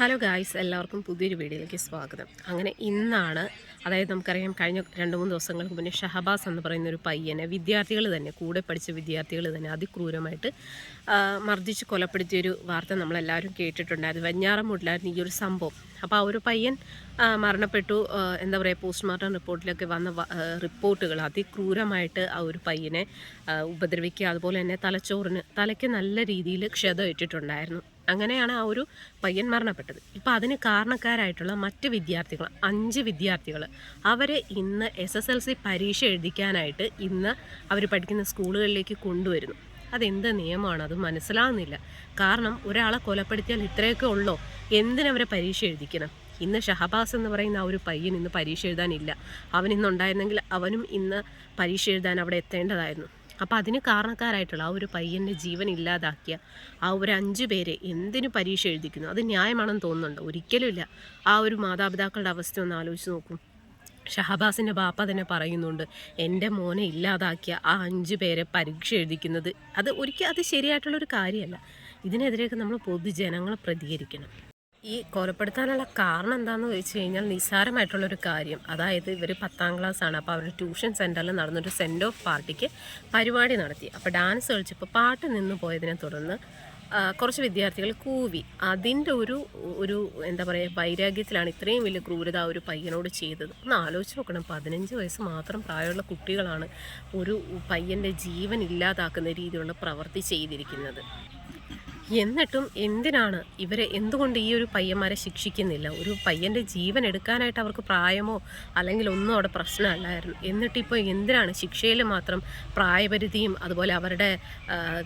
Hello guys എല്ലാവർക്കും പുതിയൊരു വീഡിയോയിലേക്ക് സ്വാഗതം. അങ്ങനെ ഇന്നാണ് അതായത് നമുക്കറിയാം കഴിഞ്ഞ രണ്ട് മൂന്ന് ദിവസങ്ങൾക്ക് മുന്നേ ഷഹബാസ് എന്ന് പറയുന്ന ഒരു പയ്യനെ വിദ്യാർത്ഥികൾ തന്നെ കൂടെ പഠിച്ച വിദ്യാർത്ഥികൾ തന്നെ അതിക്രൂരമായിട്ട് മർദ്ദിച്ച് കൊലപ്പെടുത്തിയൊരു വാർത്ത നമ്മളെല്ലാവരും കേട്ടിട്ടുണ്ടായിരുന്നു. വെഞ്ഞാറമൂട്ടിലായിരുന്നു ഈ ഒരു സംഭവം. അപ്പോൾ ആ ഒരു പയ്യൻ മരണപ്പെട്ടു. എന്താ പറയുക പോസ്റ്റ്മോർട്ടം റിപ്പോർട്ടിലൊക്കെ വന്ന റിപ്പോർട്ടുകൾ അതിക്രൂരമായിട്ട് ആ ഒരു പയ്യനെ ഉപദ്രവിക്കുക അതുപോലെ തന്നെ തലച്ചോറിന് തലയ്ക്ക് നല്ല രീതിയിൽ ക്ഷതം ഇട്ടിട്ടുണ്ടായിരുന്നു. അങ്ങനെയാണ് ആ ഒരു പയ്യൻ മരണപ്പെട്ടത്. ഇപ്പം അതിന് കാരണക്കാരായിട്ടുള്ള മറ്റ് വിദ്യാർത്ഥികൾ അഞ്ച് വിദ്യാർത്ഥികൾ അവരെ ഇന്ന് എസ് എസ് എൽ സി പരീക്ഷ എഴുതിക്കാനായിട്ട് ഇന്ന് അവർ പഠിക്കുന്ന സ്കൂളുകളിലേക്ക് കൊണ്ടുവരുന്നു. അതെന്ത് നിയമമാണ്? അത് മനസ്സിലാകുന്നില്ല കാരണം ഒരാളെ കൊലപ്പെടുത്തിയാൽ ഇത്രയൊക്കെ ഉള്ളോ? എന്തിനവരെ പരീക്ഷ എഴുതിക്കണം? ഇന്ന് ഷഹബാസ് എന്ന് പറയുന്ന ആ ഒരു പയ്യൻ ഇന്ന് പരീക്ഷ എഴുതാനില്ല. അവൻ ഇന്നുണ്ടായിരുന്നെങ്കിൽ അവനും ഇന്ന് പരീക്ഷ എഴുതാൻ അവിടെ എത്തേണ്ടതായിരുന്നു. അപ്പോൾ അതിന് കാരണക്കാരായിട്ടുള്ള ആ ഒരു പയ്യന്റെ ജീവൻ ഇല്ലാതാക്കിയ ആ ഒരു അഞ്ച് പേരെ എന്തിനു പരീക്ഷ എഴുതിക്കുന്നു? അത് ന്യായമാണെന്ന് തോന്നുന്നുണ്ടോ? ഒരിക്കലുമില്ല. ആ ഒരു മാതാപിതാക്കളുടെ അവസ്ഥ ഒന്ന് ആലോചിച്ച് നോക്കും. ഷഹബാസിന്റെ ബാപ്പ തന്നെ പറയുന്നുണ്ട് എന്റെ മോനെ ഇല്ലാതാക്കിയ ആ അഞ്ച് പേരെ പരീക്ഷ എഴുതിക്കുന്നത്. അത് ഒരിക്കലും അത് ശരിയായിട്ടുള്ളൊരു കാര്യമല്ല. ഇതിനെതിരെയൊക്കെ നമ്മൾ പൊതുജനങ്ങൾ പ്രതികരിക്കണം. ഈ കൊലപ്പെടുത്താനുള്ള കാരണം എന്താണെന്ന് ചോദിച്ചു കഴിഞ്ഞാൽ നിസ്സാരമായിട്ടുള്ളൊരു കാര്യം. അതായത് ഇവർ പത്താം ക്ലാസ് ആണ് അപ്പോൾ അവരുടെ ട്യൂഷൻ സെന്ററിൽ നടന്നൊരു സെൻഡ് ഓഫ് പാർട്ടിക്ക് പരിപാടി നടത്തി. അപ്പോൾ ഡാൻസ് കളിച്ചപ്പോൾ പാട്ട് നിന്ന് പോയതിനെ തുടർന്ന് കുറച്ച് വിദ്യാർത്ഥികൾ കൂവി. അതിന്റെ ഒരു ഒരു എന്താ പറയുക വൈരാഗ്യത്തിലാണ് ഇത്രയും വലിയ ക്രൂരത ഒരു പയ്യനോട് ചെയ്തത്. ഒന്ന് ആലോചിച്ച് നോക്കണം. പതിനഞ്ച് വയസ്സ് മാത്രം പ്രായമുള്ള കുട്ടികളാണ് ഒരു പയ്യന്റെ ജീവൻ ഇല്ലാതാക്കുന്ന രീതിയിലുള്ള പ്രവൃത്തി ചെയ്തിരിക്കുന്നത്. എന്നിട്ടും എന്തിനാണ് ഇവരെ എന്തുകൊണ്ട് ഈ ഒരു പയ്യന്മാരെ ശിക്ഷിക്കുന്നില്ല? ഒരു പയ്യന്റെ ജീവൻ എടുക്കാനായിട്ട് അവർക്ക് പ്രായമോ അല്ലെങ്കിൽ ഒന്നും അവിടെ പ്രശ്നമല്ലായിരുന്നു. എന്നിട്ടിപ്പോൾ എന്തിനാണ് ശിക്ഷയിൽ മാത്രം പ്രായപരിധിയും അതുപോലെ അവരുടെ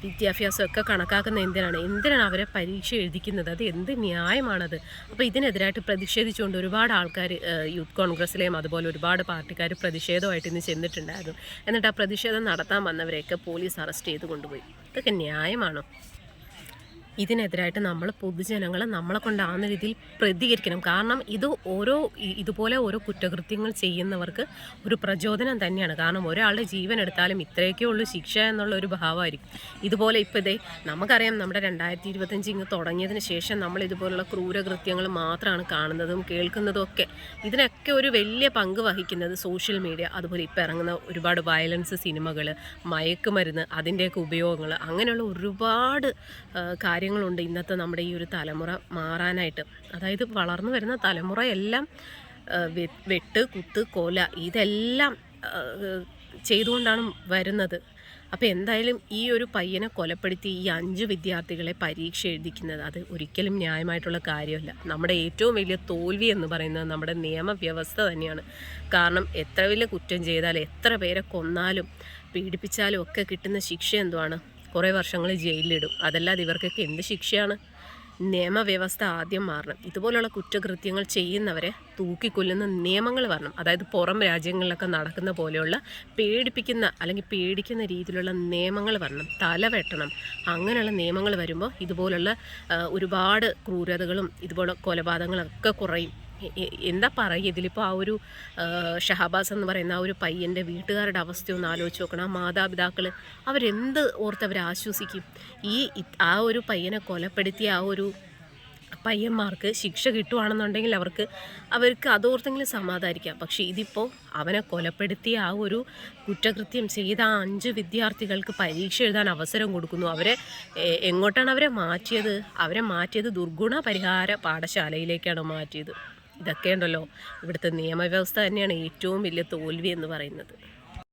വിദ്യാഭ്യാസം ഒക്കെ കണക്കാക്കുന്ന എന്തിനാണ്? എന്തിനാണ് അവരെ പരീക്ഷ എഴുതിക്കുന്നത്? അത് എന്ത് ന്യായമാണത്? അപ്പോൾ ഇതിനെതിരായിട്ട് പ്രതിഷേധിച്ചുകൊണ്ട് ഒരുപാട് ആൾക്കാർ യൂത്ത് കോൺഗ്രസ്സിലെയും അതുപോലെ ഒരുപാട് പാർട്ടിക്കാർ പ്രതിഷേധമായിട്ട് ഇന്ന് ചെന്നിട്ടുണ്ടായിരുന്നു. എന്നിട്ട് ആ പ്രതിഷേധം നടത്താൻ വന്നവരെയൊക്കെ പോലീസ് അറസ്റ്റ് ചെയ്ത് കൊണ്ടുപോയി. ഇതൊക്കെ ന്യായമാണോ? ഇതിനെതിരായിട്ട് നമ്മൾ പൊതുജനങ്ങൾ നമ്മളെ കൊണ്ടാകുന്ന രീതിയിൽ പ്രതികരിക്കണം. കാരണം ഇത് ഓരോ ഇതുപോലെ ഓരോ കുറ്റകൃത്യങ്ങൾ ചെയ്യുന്നവർക്ക് ഒരു പ്രചോദനം തന്നെയാണ്. കാരണം ഒരാളുടെ ജീവൻ എടുത്താലും ഇത്രയൊക്കെ ഉള്ളൂ ശിക്ഷ എന്നുള്ള ഒരു ഭാവമായിരിക്കും. ഇതുപോലെ ഇപ്പോൾ ഇതേ നമുക്കറിയാം നമ്മുടെ രണ്ടായിരത്തി ഇരുപത്തഞ്ച് ഇങ്ങ് തുടങ്ങിയതിന് ശേഷം നമ്മൾ ഇതുപോലുള്ള ക്രൂരകൃത്യങ്ങൾ മാത്രമാണ് കാണുന്നതും കേൾക്കുന്നതും ഒക്കെ. ഇതിനൊക്കെ ഒരു വലിയ പങ്ക് വഹിക്കുന്നത് സോഷ്യൽ മീഡിയ അതുപോലെ ഇപ്പോൾ ഇറങ്ങുന്ന ഒരുപാട് വയലൻസ് സിനിമകൾ മയക്കുമരുന്ന് അതിന്റെയൊക്കെ ഉപയോഗങ്ങൾ അങ്ങനെയുള്ള ഒരുപാട് ആ, കാര്യങ്ങളുണ്ട് ഇന്നത്തെ നമ്മുടെ ഈ ഒരു തലമുറ മാറാനായിട്ട്. അതായത് വളർന്നു വരുന്ന തലമുറയെല്ലാം എല്ലാം വെട്ട് കുത്ത് കൊല ഇതെല്ലാം ചെയ്തുകൊണ്ടാണ് വരുന്നത്. അപ്പോൾ എന്തായാലും ഈ ഒരു പയ്യനെ കൊലപ്പെടുത്തി ഈ അഞ്ച് വിദ്യാർത്ഥികളെ പരീക്ഷ എഴുതിക്കുന്നത് അത് ഒരിക്കലും ന്യായമായിട്ടുള്ള കാര്യമല്ല. നമ്മുടെ ഏറ്റവും വലിയ തോൽവി എന്ന് പറയുന്നത് നമ്മുടെ നിയമവ്യവസ്ഥ തന്നെയാണ്. കാരണം എത്ര വലിയ കുറ്റം ചെയ്താലും എത്ര പേരെ കൊന്നാലും പീഡിപ്പിച്ചാലും ഒക്കെ കിട്ടുന്ന ശിക്ഷ എന്തുവാണ്? കുറേ വർഷങ്ങൾ ജയിലിലിടും. അതല്ലാതെ ഇവർക്കൊക്കെ എന്ത് ശിക്ഷയാണ്? നിയമവ്യവസ്ഥ ആദ്യം മാറണം. ഇതുപോലുള്ള കുറ്റകൃത്യങ്ങൾ ചെയ്യുന്നവരെ തൂക്കിക്കൊല്ലുന്ന നിയമങ്ങൾ വരണം. അതായത് പുറം രാജ്യങ്ങളിലൊക്കെ നടക്കുന്ന പോലെയുള്ള പേടിപ്പിക്കുന്ന അല്ലെങ്കിൽ പേടിക്കുന്ന രീതിയിലുള്ള നിയമങ്ങൾ വരണം. തല വെട്ടണം. അങ്ങനെയുള്ള നിയമങ്ങൾ വരുമ്പോൾ ഇതുപോലുള്ള ഒരുപാട് ക്രൂരതകളും ഇതുപോലെ കൊലപാതകങ്ങളൊക്കെ കുറയും. എന്താ പറയുക? ഇതിലിപ്പോൾ ആ ഒരു ഷഹബാസ് എന്ന് പറയുന്ന ആ ഒരു പയ്യന്റെ വീട്ടുകാരുടെ അവസ്ഥ ഒന്ന് ആലോചിച്ച് നോക്കണം. ആ മാതാപിതാക്കൾ അവരെന്ത് ഓർത്ത് അവർ ആശ്വസിക്കും? ഈ ആ ഒരു പയ്യനെ കൊലപ്പെടുത്തിയ ആ ഒരു പയ്യന്മാർക്ക് ശിക്ഷ കിട്ടുവാണെന്നുണ്ടെങ്കിൽ അവർക്ക് അവർക്ക് അതോർത്തെങ്കിലും സമാധാനിക്കാം. പക്ഷേ ഇതിപ്പോൾ അവനെ കൊലപ്പെടുത്തിയ ആ ഒരു കുറ്റകൃത്യം ചെയ്ത ആ അഞ്ച് വിദ്യാർത്ഥികൾക്ക് പരീക്ഷ എഴുതാൻ അവസരം കൊടുക്കുന്നു. അവരെ എങ്ങോട്ടാണ് അവരെ മാറ്റിയത്? അവരെ മാറ്റിയത് ദുർഗുണ പരിഹാര പാഠശാലയിലേക്കാണ് മാറ്റിയത്. ഇതൊക്കെ ഉണ്ടല്ലോ ഇവിടുത്തെ നിയമവ്യവസ്ഥ തന്നെയാണ് ഏറ്റവും വലിയ തോൽവി എന്ന് പറയുന്നത്.